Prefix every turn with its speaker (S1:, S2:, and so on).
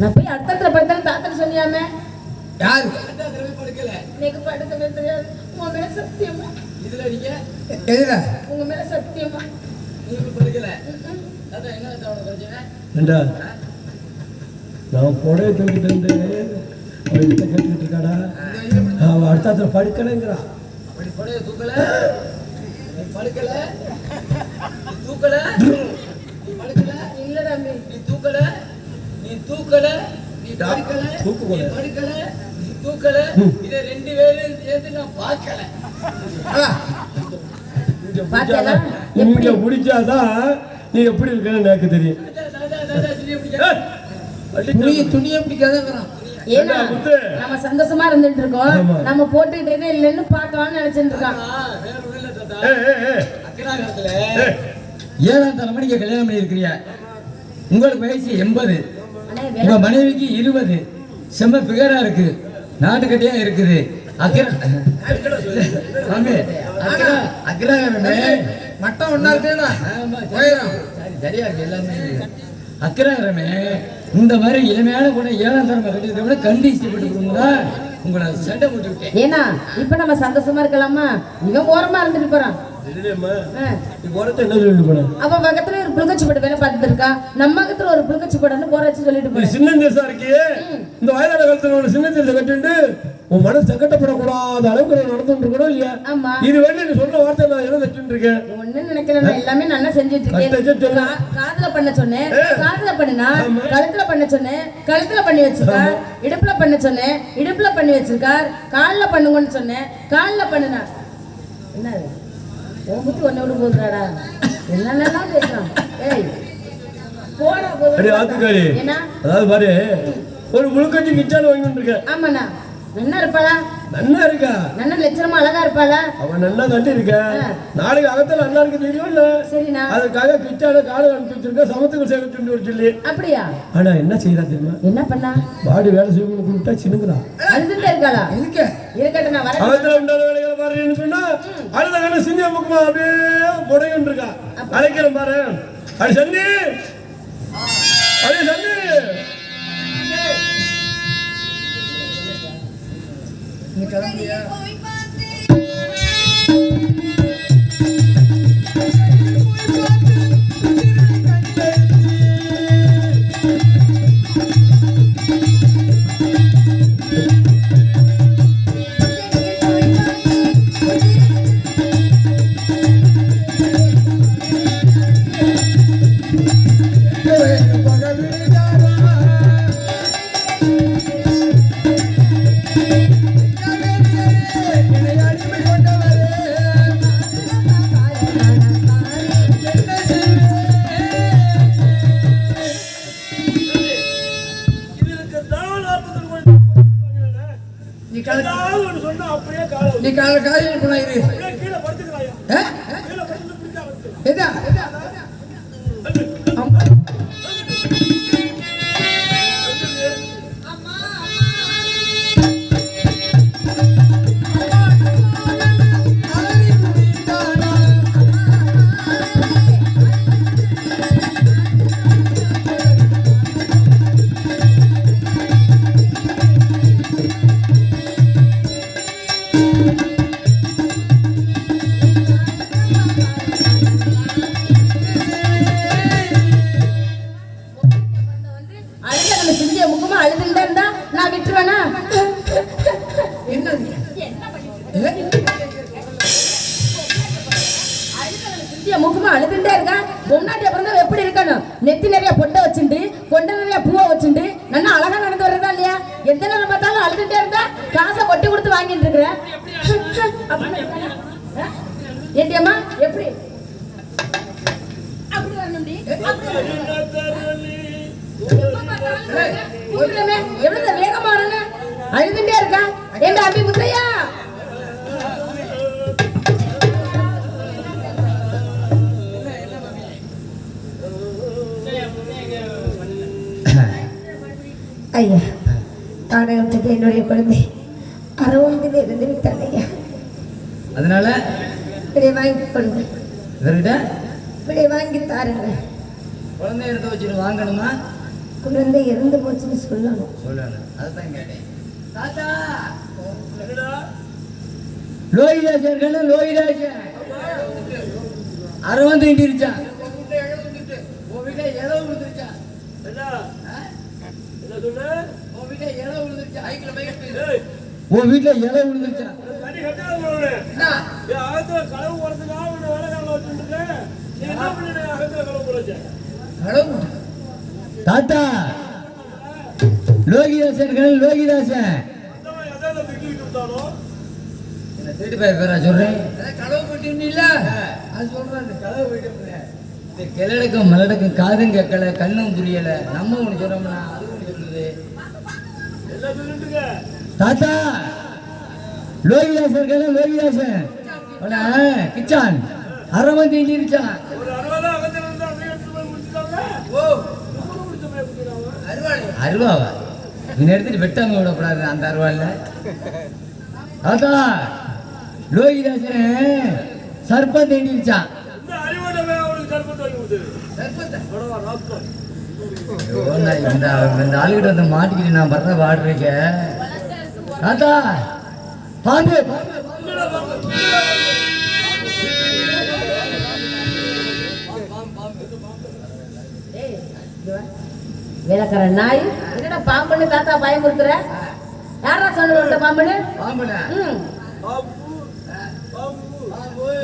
S1: நான் போய் அடுத்தத்துல படுத்தேன் தாத்தா சொன்னியாமே
S2: யாரு?
S1: நீங்க படுக்கவே தெரியாது. உங்க மேல சத்தியமா?
S2: எதுல?
S1: உங்க மேல சத்தியமா?
S3: ஏண்டா? நான் புடைய தூக்கிட்டு இருந்து அவன் கிட்ட கேட்டுக்கிட்டு இருக்காடா? அவன் அடுத்த படுக்கலைங்கிறா
S1: இல்ல தம்பி
S3: தூக்கு கூட
S1: பாத்தியாடா?
S3: இங்க பிடிச்சாதான் நீ எப்படி இருக்கன்னு எனக்கு தெரியும்.
S2: துணியை துணியை பிடிக்காதங்கிறான்.
S1: ஏன்னா? நம்ம சந்தோஷமா இருந்துட்டு இருக்கோம். நம்ம போட்டுக்கிட்டே இல்லைன்னு பார்க்கலாம்னு நினைச்சிட்டு இருக்கான்.
S2: ஏழாம் தலைமுறை நீங்க கல்யாணம் பண்ணியிருக்கிறீங்க உங்களுக்கு வயசு எண்பது. உங்க மனைவிக்கு இருபது. செம்ம பிகரா இருக்கு. நாட்டுக்கட்டியா இருக்குது. அக்கிர சாமி, அக்கிர அக்கிரகாரமே. மட்டம் ஒன்னா இருக்குடா போயிடும் சரியா இருக்கு எல்லாமே. அக்கிரகரமே இந்த மாதிரி இளமையான கூட ஏழாம் தலைமை கட்டியதை விட கண்டிச்சு உங்களை சண்டை போட்டு விட்டேன்
S1: ஏன்னா இப்ப நம்ம சந்தோஷமா இருக்கலாமா? இவன் ஓரமா இருந்துட்டு போறான். அவ பக்கத்துல ஒரு புழுக்கச்சி போட்டு வேலை பார்த்துட்டு இருக்கா. நம்ம பக்கத்துல ஒரு புழுக்கச்சி போடன்னு போற வச்சு சொல்லிட்டு போறேன்
S3: சின்ன இருக்கியே? இந்த வயதான காலத்துல ஒரு சின்ன தேசம் கட்டிட்டு உன் மனசு சங்கட்டப்படக்கூடாத அளவுக்கு நான் நடந்துட்டு இருக்கணும் இல்லையா? இது வேண்டி நீ வார்த்தை நான் என்ன தச்சுட்டு இருக்கேன்?
S1: ஒண்ணும் நினைக்கல. நான் எல்லாமே நல்லா செஞ்சுட்டு
S3: கரெக்டா
S1: இருக்கேன்
S3: சொல்லு.
S1: கா- காதுல பண்ண சொன்னேன். காதுல பண்ணுனா. கழுத்துல பண்ண சொன்னேன். கழுத்துல பண்ணி வச்சிருக்கார் இடுப்புல பண்ண சொன்னேன். இடுப்புல பண்ணி வச்சிருக்கார் கால்ல பண்ணுங்கன்னு சொன்னேன். கால்ல பண்ணுனா. என்ன? உன் புத்தி ஒன்ன விட போகுதுடாடா என்னென்னலாம் பேசுறான்? ஏய் போடா
S3: அடி ஆத்துக்காரி. அதாவது பாரு ஒரு முழுக்கஞ்சி கிச்சான வாங்கிட்டு
S1: ஆமாண்ணா. நல்லா இருப்பாளா?
S3: நல்லா இருக்கா?
S1: நல்லா லட்சணமா அழகா இருப்பாளா?
S3: அவன் நல்லா கட்டி இருக்க. நாளைக்கு அகத்துல அண்ணா இருக்கு தெரியும் இல்ல?
S1: சரிண்ணா.
S3: அதுக்காக கிச்சான காடு அனுப்பி வச்சிருக்க சமத்துக்கு சேர்த்து ஒரு சொல்லி.
S1: அப்படியா?
S3: ஆனா என்ன செய்யறா தெரியுமா?
S1: என்ன பண்ணா?
S3: பாடி வேலை செய்யணும்னு கூப்பிட்டா சின்னுங்கிறா
S1: அழுதுட்டே இருக்காளா?
S2: எதுக்கு?
S1: இருக்கட்டும் நான் வரேன்.
S3: அகத்துல உண்டான வேலைகளை பாருன்னு சொன்னா அடுத்த கண்ண சிந்திய முக்கமா அப்படியே முடையன் இருக்கா அழைக்கிறேன் பாரு. அடி சந்தி அடி சந்தி
S2: நீ கிளம்பியா நீ கால இரு
S3: அப்படியே கீழே படுத்துக்கிறாயா?
S2: எதா
S1: முகமா அழுதுண்டே இருக்கா? பொம்னாட்டி அப்புறம் எப்படி இருக்கணும்? நெத்தி நிறைய பொட்டை வச்சுண்டு கொண்டை நிறைய பூவை வச்சுண்டு நல்லா அழகா நடந்து வர்றதா இல்லையா? எந்த நேரம் பார்த்தாலும் அழுதுண்டே இருந்தா காசை கொட்டி கொடுத்து வாங்கிட்டு இருக்கிறேன் ஏட்டியம்மா எப்படி? அப்படி வரணும்டி. அப்படி வரணும். எப்ப பார்த்தாலும் கூப்பிடுறமே, எவ்வளவு வேகமா வரணும்? அழுதுண்டே ஏண்டா அபி முத்தையா ஐயா நாடகத்துக்கு என்னுடைய குழந்தை அரவந்தில் இருந்து விட்டான் ஐயா
S2: அதனால
S1: விடை வாங்கி கொண்டு
S2: இவர்கிட்ட
S1: விடை வாங்கி தாருங்க
S2: குழந்தை எடுத்து வச்சுட்டு வாங்கணுமா
S4: குழந்தை இறந்து போச்சுன்னு சொல்லணும்
S2: சொல்லணும் அதுதான் கேட்டேன் தாத்தா
S3: என்னடா?
S2: லோகிதாசன் லோகிதாசன் அரை வந்து இண்டிருச்சான் உன் வீட்டுல இலை விழுந்துருச்சா
S3: என்ன?
S2: உன் வீட்டுல இலை விழுந்துருச்சா ஐக்கில போய் உன் வீட்டுல இலை விழுந்துருச்சா
S3: தண்ணி கட்டாத என் அகத்துல களவு போறதுக்காக உன்னை வேலைக்காரனை வச்சுட்டு இருக்கேன். நீ என்ன என் அகத்துல களவு போட வச்ச?
S2: களவு தாத்தா! லோகிதாசன் லோகிதாசன்
S3: இருந்தானோ?
S2: என்ன திருட்டு போய் பேரா சொல்றேன் களவு போட்டு இல்ல அது சொல்றேன் களவு போயிட்டு இந்த கிழடுக்கும் மலடுக்கும் காதும் கேட்கல கண்ணும் புரியல நம்ம ஒண்ணு சொல்றோம்னா அது தாத்தா லோகிதாசன் இருக்கல லோகிதாசன். கிச்சான். அரை
S3: போய் முடிக்கிறாங்க?
S2: அருவாவா இவனை எடுத்துட்டு வெட்டாம விடக்கூடாது அந்த அருவால தாத்தா லோகிதாசன் சர்ப்பம் தீண்டிருச்சான்
S3: இந்த
S2: இந்த இந்த ஆளுகிட்ட வந்து மாட்டிக்கிட்டு நான் படுற பாடுறீங்க தாத்தா பாம்பு
S3: என்னடா பாம்பு?
S1: ஏய், இங்க வா. வேலைக்கார நாய் என்னடா பாம்புன்னு தாத்தா பயமுறுத்துற யாரா உன்கிட்ட பாம்புன்னு.